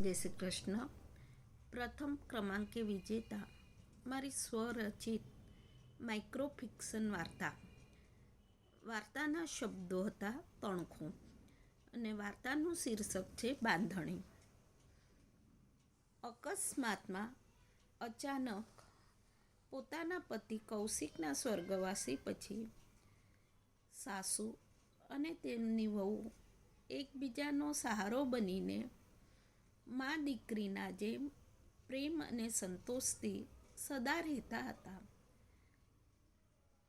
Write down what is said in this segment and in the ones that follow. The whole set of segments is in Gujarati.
જય શ્રી કૃષ્ણ પ્રથમ ક્રમાંકે વિજેતા મારી સ્વરચિત માઇક્રોફિક્સન વાર્તા વાર્તાના શબ્દો હતા તણખું અને વાર્તાનું શીર્ષક છે બાંધણી અકસ્માતમાં અચાનક પોતાના પતિ કૌશિકના સ્વર્ગવાસી પછી સાસુ અને તેમની વહુ એકબીજાનો સહારો બનીને મા દીકરીના જેમ પ્રેમ અને સંતોષથી સદા રહેતા હતા.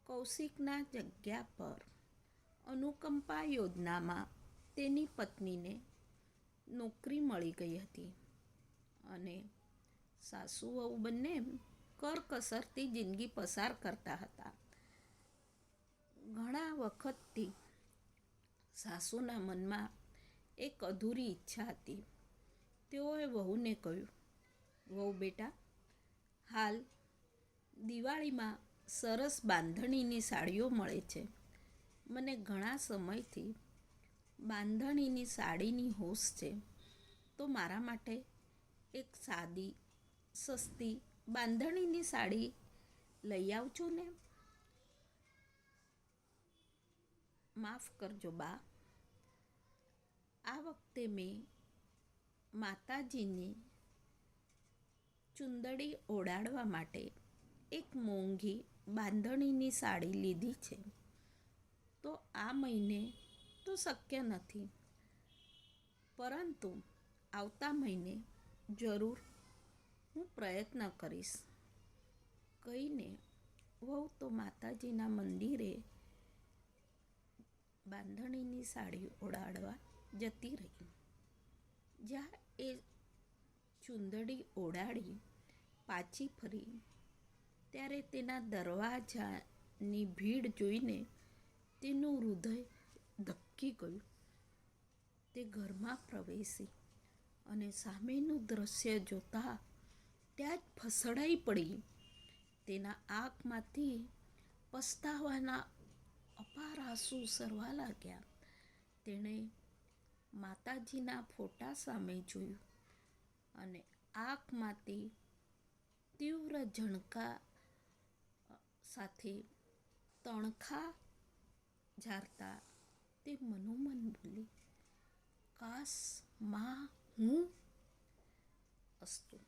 કૌશિકના જગ્યા પર અનુકંપા યોજનામાં તેની પત્નીને નોકરી મળી ગઈ હતી અને સાસુ વહુ બંને કરકસરથી જિંદગી પસાર કરતા હતા. ઘણા વખતથી સાસુના મનમાં એક અધૂરી ઈચ્છા હતી. તેઓએ વહુને કહ્યું, વહુ બેટા, હાલ દિવાળીમાં સરસ બાંધણીની સાડીઓ મળે છે. મને ઘણા સમયથી બાંધણીની સાડીની હોશ છે. તો મારા માટે એક સાદી, સસ્તી બાંધણીની સાડી લઈ આવજો ને. માફ કરજો બા. આ વખતે મેં માતાજીની ચુંદડી ઓડાડવા માટે એક મોંઘી બાંધણીની સાડી લીધી છે. તો આ મહિને તો શક્ય નથી. પરંતુ આવતા મહિને જરૂર હું પ્રયત્ન કરીશ. કહીને વહુ તો માતાજીના મંદિરે બાંધણીની સાડી ઓડાડવા જતી રહી. જ્યાં એ ચુંદડી ઓડાડી, પાછી ફરી. ત્યારે તેના દરવાજાની ભીડ જોઈને તેનું હૃદય ધબકી ગયું. તે ઘરમાં પ્રવેશી અને સામેનું દ્રશ્ય જોતા ત્યાં જ ફસડાઈ પડી. તેના આંખમાંથી પસ્તાવાના અપાર આંસુ સરવા લાગ્યા. તેણે માતાજીના ફોટા સામે જોયું અને આંખમાંથી તીવ્ર ઝણકા સાથે તણખા ઝારતા તે મનોમન બોલી, કાશમાં હું અસ્તુ.